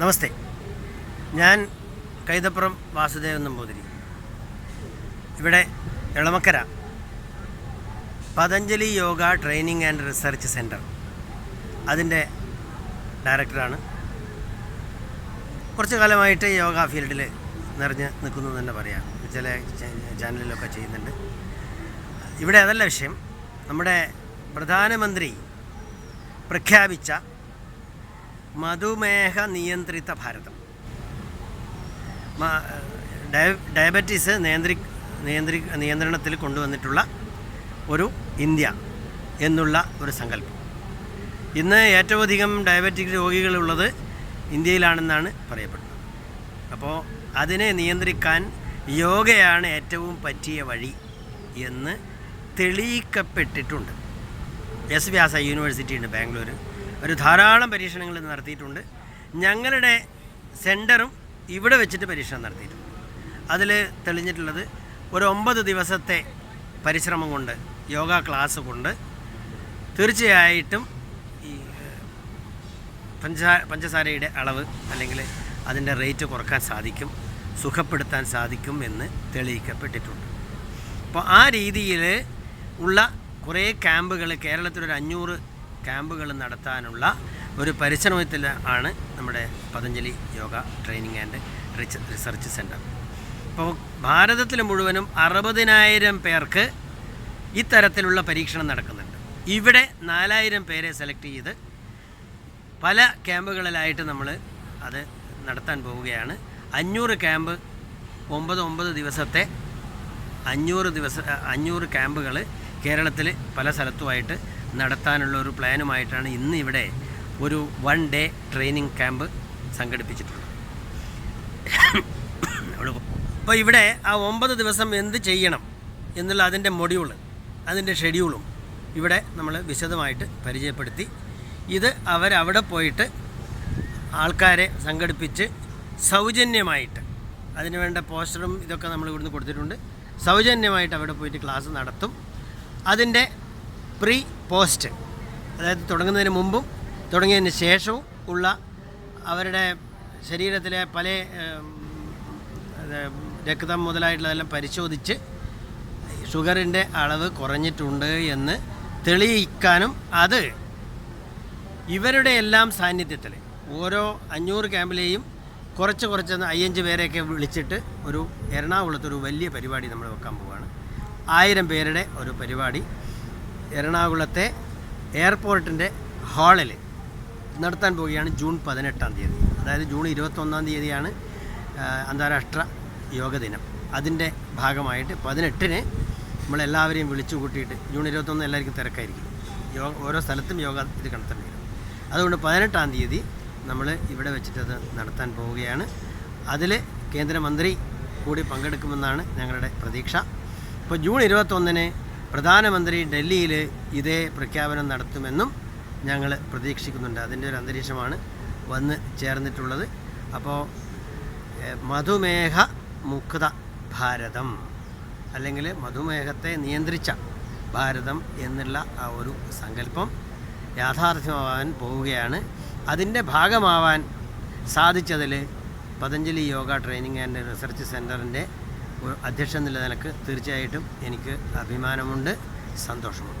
നമസ്തേ. ഞാൻ കൈതപ്പുറം വാസുദേവൻ നമ്പൂതിരി. ഇവിടെ Elamakkara Patanjali yoga training and research centre അതിന്റെ ഡയറക്ടറാണ്. കുറച്ച് കാലമായിട്ട് യോഗ ഫീൽഡിൽ നിറഞ്ഞ് നിൽക്കുന്നു തന്നെ പറയാം. ചില ചാനലിലൊക്കെ ചെയ്യുന്നുണ്ട്. ഇവിടെ അതല്ല വിഷയം. നമ്മുടെ പ്രധാനമന്ത്രി പ്രഖ്യാപിച്ച മധുമേഹ നിയന്ത്രിത ഭാരതം. ഡയബറ്റീസ് നിയന്ത്രി നിയന്ത്രി നിയന്ത്രണത്തിൽ കൊണ്ടുവന്നിട്ടുള്ള ഒരു ഇന്ത്യ എന്നുള്ള ഒരു സങ്കല്പം. ഇന്ന് ഏറ്റവും അധികം ഡയബറ്റിക് രോഗികളുള്ളത് ഇന്ത്യയിലാണെന്നാണ് പറയപ്പെടുന്നത്. അപ്പോൾ അതിനെ നിയന്ത്രിക്കാൻ യോഗയാണ് ഏറ്റവും പറ്റിയ വഴി എന്ന് തെളിയിക്കപ്പെട്ടിട്ടുണ്ട്. എസ് വ്യാസ യൂണിവേഴ്സിറ്റി ഉണ്ട് ബാംഗ്ലൂർ ഒരു ധാരാളം പരീക്ഷണങ്ങൾ നടത്തിയിട്ടുണ്ട്. ഞങ്ങളുടെ സെന്ററും ഇവിടെ വെച്ചിട്ട് പരീക്ഷണം നടത്തിയിട്ടുണ്ട്. അതിൽ തെളിഞ്ഞിട്ടുള്ളത് ഒരു ഒമ്പത് ദിവസത്തെ പരിശ്രമം കൊണ്ട് യോഗ ക്ലാസ് കൊണ്ട് തീർച്ചയായിട്ടും ഈ പഞ്ചസാര പഞ്ചസാരയുടെ അളവ് അല്ലെങ്കിൽ അതിന്റെ റേറ്റ് കുറയ്ക്കാൻ സാധിക്കും സുഖപ്പെടുത്താൻ സാധിക്കും എന്ന് തെളിയിക്കപ്പെട്ടിട്ടുണ്ട്. അപ്പോൾ ആ രീതിയിൽ ഉള്ള കുറേ ക്യാമ്പുകൾ കേരളത്തിലൊരു അഞ്ഞൂറ് ക്യാമ്പുകൾ നടത്താനുള്ള ഒരു പരിശ്രമത്തിൽ ആണ് നമ്മുടെ Patanjali yoga training and research centre അപ്പോൾ ഭാരതത്തിൽ മുഴുവനും അറുപതിനായിരം പേർക്ക് ഇത്തരത്തിലുള്ള പരീക്ഷണം നടക്കുന്നുണ്ട്. ഇവിടെ നാലായിരം പേരെ സെലക്ട് ചെയ്ത് പല ക്യാമ്പുകളിലായിട്ട് നമ്മൾ അത് നടത്താൻ പോവുകയാണ്. അഞ്ഞൂറ് ക്യാമ്പ് ഒമ്പത് ഒമ്പത് ദിവസത്തെ അഞ്ഞൂറ് ദിവസ അഞ്ഞൂറ് ക്യാമ്പുകൾ കേരളത്തിൽ പല സ്ഥലത്തുമായിട്ട് നടത്താനുള്ള ഒരു പ്ലാനുമായിട്ടാണ് ഇന്ന് ഇവിടെ ഒരു വൺ ഡേ ട്രെയിനിങ് ക്യാമ്പ് സംഘടിപ്പിച്ചിട്ടുള്ളത്. അപ്പോൾ ഇവിടെ ആ ഒമ്പത് ദിവസം എന്ത് ചെയ്യണം എന്നുള്ള അതിന്റെ മൊഡ്യൂൾ അതിന്റെ ഷെഡ്യൂളും ഇവിടെ നമ്മൾ വിശദമായിട്ട് പരിചയപ്പെടുത്തി. ഇത് അവരവിടെ പോയിട്ട് ആൾക്കാരെ സംഘടിപ്പിച്ച് സൗജന്യമായിട്ട് അതിനുവേണ്ട പോസ്റ്ററും ഇതൊക്കെ നമ്മൾ ഇവിടുന്ന് കൊടുത്തിട്ടുണ്ട്. സൗജന്യമായിട്ട് അവിടെ പോയിട്ട് ക്ലാസ് നടത്തും. അതിന്റെ പ്രീ പോസ്റ്റ്. അതായത് തുടങ്ങുന്നതിന് മുമ്പും തുടങ്ങിയതിന് ശേഷവും ഉള്ള അവരുടെ ശരീരത്തിലെ പല രക്തം മുതലായിട്ടുള്ളതെല്ലാം പരിശോധിച്ച് ഷുഗറിന്റെ അളവ് കുറഞ്ഞിട്ടുണ്ട് എന്ന് തെളിയിക്കാനും അത് ഇവരുടെ എല്ലാം സാന്നിധ്യത്തിൽ ഓരോ അഞ്ഞൂറ് ക്യാമ്പിലെയും കുറച്ച് കുറച്ച് അയ്യഞ്ച് പേരെയൊക്കെ വിളിച്ചിട്ട് ഒരു എറണാകുളത്ത് ഒരു വലിയ പരിപാടി നമ്മൾ വെക്കാൻ പോവുകയാണ് ആയിരം പേരുടെ ഒരു പരിപാടി. എറണാകുളത്തെ എയർപോർട്ടിന്റെ ഹാളിൽ നടത്താൻ പോവുകയാണ് ജൂൺ പതിനെട്ടാം തീയതി. അതായത് ജൂൺ ഇരുപത്തൊന്നാം തീയതിയാണ് അന്താരാഷ്ട്ര യോഗ ദിനം. അതിന്റെ ഭാഗമായിട്ട് പതിനെട്ടിന് നമ്മളെല്ലാവരെയും വിളിച്ചു കൂട്ടിയിട്ട് ജൂൺ ഇരുപത്തൊന്ന് എല്ലാവർക്കും തിരക്കായിരിക്കും. യോഗ ഓരോ സ്ഥലത്തും യോഗ ഇത് കണ്ടെത്തേണ്ടി വരും. അതുകൊണ്ട് പതിനെട്ടാം തീയതി നമ്മൾ ഇവിടെ വെച്ചിട്ടത് നടത്താൻ പോവുകയാണ്. അതിൽ കേന്ദ്രമന്ത്രി കൂടി പങ്കെടുക്കുമെന്നാണ് ഞങ്ങളുടെ പ്രതീക്ഷ. ഇപ്പോൾ ജൂൺ ഇരുപത്തൊന്നിന് പ്രധാനമന്ത്രി ഡൽഹിയിൽ ഇതേ പ്രഖ്യാപനം നടത്തുമെന്നും ഞങ്ങൾ പ്രതീക്ഷിക്കുന്നുണ്ട്. അതിന്റെ ഒരു അന്തരീക്ഷമാണ് വന്ന് ചേർന്നിട്ടുള്ളത്. അപ്പോൾ മധുമേഹ മുക്ത ഭാരതം അല്ലെങ്കിൽ മധുമേഹത്തെ നിയന്ത്രിച്ച ഭാരതം എന്നുള്ള ആ ഒരു സങ്കല്പം യാഥാർത്ഥ്യമാവാൻ പോവുകയാണ്. അതിന്റെ ഭാഗമാവാൻ സാധിച്ചതിൽ Patanjali yoga training and research സെന്ററിന്റെ അധ്യക്ഷൻ എന്നുള്ള നിലയ്ക്ക് തീർച്ചയായിട്ടും എനിക്ക് അഭിമാനമുണ്ട് സന്തോഷമുണ്ട്.